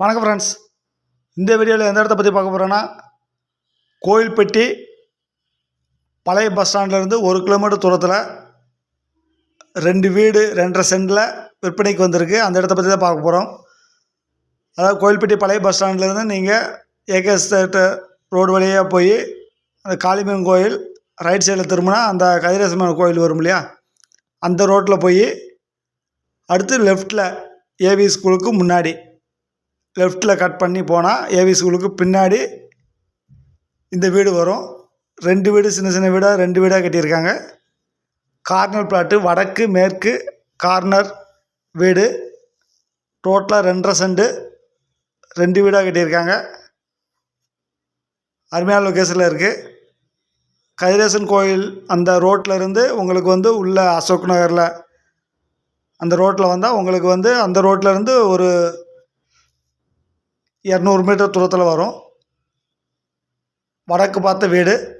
வணக்கம் ஃப்ரெண்ட்ஸ் இந்த வீடியோவில் எந்த இடத்த பற்றி பார்க்க போகிறோன்னா கோயில்பட்டி பழைய பஸ் ஸ்டாண்ட்லேருந்து ஒரு கிலோமீட்டர் தூரத்தில் ரெண்டு வீடு ரெண்டரை சென்டில் விற்பனைக்கு வந்திருக்கு. அந்த இடத்த பற்றி தான் பார்க்க போகிறோம் அதாவது கோயில்பட்டி பழைய பஸ் ஸ்டாண்ட்லேருந்து நீங்கள் ஏகேஎஸ் தேட்டர் ரோடு வழியாக போய் அந்த காளிமன் கோயில் ரைட் சைடில் திரும்பினா அந்த கதிரேசம்மன் கோயில் வரும் இல்லையா? அந்த ரோட்டில் போய் அடுத்து லெஃப்ட்டில் ஏவி ஸ்கூலுக்கு முன்னாடி லெஃப்ட்டில் கட் பண்ணி போனால் ஏவி ஸ்கூலுக்கு பின்னாடி இந்த வீடு வரும். ரெண்டு வீடு சின்ன சின்ன வீடாக ரெண்டு வீடாக கட்டியிருக்காங்க. கார்னர் பிளாட்டு வடக்கு மேற்கு கார்னர் வீடு. டோட்டலாக ரெண்டரை செண்டு ரெண்டு வீடாக கட்டியிருக்காங்க. அருமையான லொக்கேஷனில் இருக்குது கதிரேசன் கோயில் அந்த ரோட்டில் இருந்து உங்களுக்கு வந்து உள்ள அசோக் நகரில் அந்த ரோட்டில் வந்தால் உங்களுக்கு வந்து அந்த ரோட்டில் இருந்து ஒரு இரநூறு மீட்டர் தூரத்தில் வரும். வடக்கு பார்த்த வீடு.